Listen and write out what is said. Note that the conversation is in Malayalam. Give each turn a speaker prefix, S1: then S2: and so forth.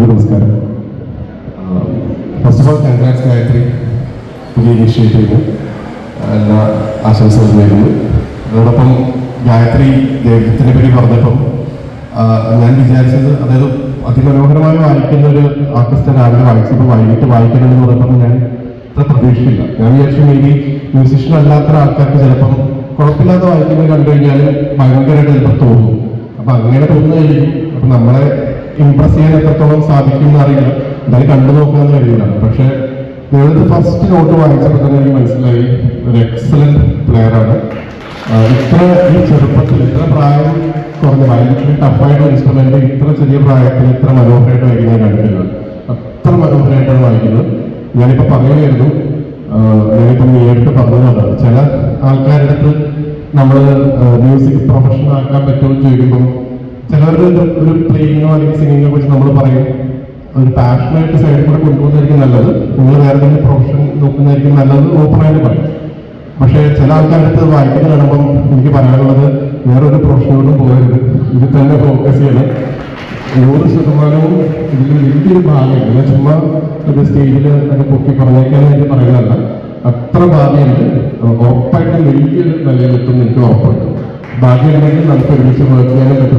S1: നമസ്കാരം. First of all congrats Gayathri. പുതിയ ഇനിഷ്യേറ്റീവ് എല്ലാ ആശംസകൾ നേരുന്നു. അതോടൊപ്പം ഗായത്രി ദൈവത്തിനെ പറ്റി പറഞ്ഞപ്പം ഞാൻ വിചാരിച്ചത് അതായത് അതിമനോഹരമായി വായിക്കുന്ന ഒരു ആർട്ടിസ്റ്റ് രാവിലെ വായിച്ചപ്പോൾ വൈകിട്ട് വായിക്കണമെന്ന് പറഞ്ഞപ്പോൾ ഞാൻ അത്ര പ്രതീക്ഷിച്ചില്ല. ഞാൻ വിചാരിച്ചു മേ ബി മ്യൂസിഷ്യൻ അല്ലാത്ത ആൾക്കാർക്ക് ചിലപ്പം കുഴപ്പമില്ലാതെ വായിക്കുന്നത് കണ്ടു കഴിഞ്ഞാൽ ഭയങ്കരമായിട്ട് ചിലപ്പോൾ തോന്നും. അപ്പം അങ്ങനെ തോന്നുന്നതായിരിക്കും. അപ്പം നമ്മളെ ഇംപ്രസ് ചെയ്യാൻ എത്രത്തോളം സാധിക്കും എന്നറിയില്ല എന്തായാലും കണ്ടു നോക്കാന്ന് കഴിയില്ല പക്ഷെ നിങ്ങളുടെ ഫസ്റ്റ് നോട്ട് വായിച്ചപ്പോൾ തന്നെ എനിക്ക് മനസ്സിലായി. ഒരു എക്സലന്റ് ആഹ് ഇത്ര ഈ ചെറുപ്പത്തിൽ ഇത്ര പ്രായം കുറഞ്ഞ ഭയങ്കര ടഫായിട്ടുള്ള ഇൻസ്ട്രുമെന്റ് ഇത്ര ചെറിയ പ്രായത്തിൽ ഇത്ര മനോഹരമായിട്ട് വായിക്കുന്നത് കണ്ടിട്ടില്ല അത്ര മനോഹരമായിട്ടാണ് വായിക്കുന്നത്. ഞാനിപ്പോൾ പറയുകയായിരുന്നു. ഞാനിപ്പോൾ ഞാനിപ്പോ നേരിട്ട് പറഞ്ഞതാണ് ചില ആൾക്കാരുടെ അടുത്ത് നമ്മൾ മ്യൂസിക് പ്രൊഫഷണൽ ആക്കാൻ പറ്റുമെന്ന് ചോദിക്കുമ്പോൾ ചിലവരുടെ ഒരു പ്ലേയിങ്ങോ അല്ലെങ്കിൽ സിംഗിങ്ങിനെ കുറിച്ച് നമ്മൾ പറയും. ഒരു പാഷനായിട്ട് സൈഡിൽ കൂടെ കൊണ്ടുപോകുന്നതായിരിക്കും നല്ലത്. നിങ്ങൾ വേറെ തന്നെ പ്രൊഫഷൻ നോക്കുന്നതായിരിക്കും നല്ലത് ഓപ്പണായിട്ട് പറയും. പക്ഷേ ചില ആൾക്കാരുടെ അടുത്ത് വായിക്കുന്നത് കാണുമ്പം എനിക്ക് പറയാനുള്ളത് വേറൊരു പ്രൊഫഷനോടും പോകരുത്. ഇത് തന്നെ ഫോക്കസ് ചെയ്യണം. നൂറ് ശതമാനവും ഇതിൽ വലിയൊരു ഭാഗമില്ല ചുമ്മാ ഒരു സ്റ്റേജിൽ അത് പൊക്കി പറഞ്ഞേക്കാൻ വേണ്ടി പറയുന്നതല്ല. അത്ര ഭാഗ്യമുണ്ട്. ഉറപ്പായിട്ടും വലിയൊരു നിലയിലെത്തും എനിക്ക് ഉറപ്പുണ്ട്. ഭാഗ്യമുണ്ടെങ്കിൽ നമുക്ക് ഒരുമിച്ച് വർക്ക് ചെയ്യാനും പറ്റുന്ന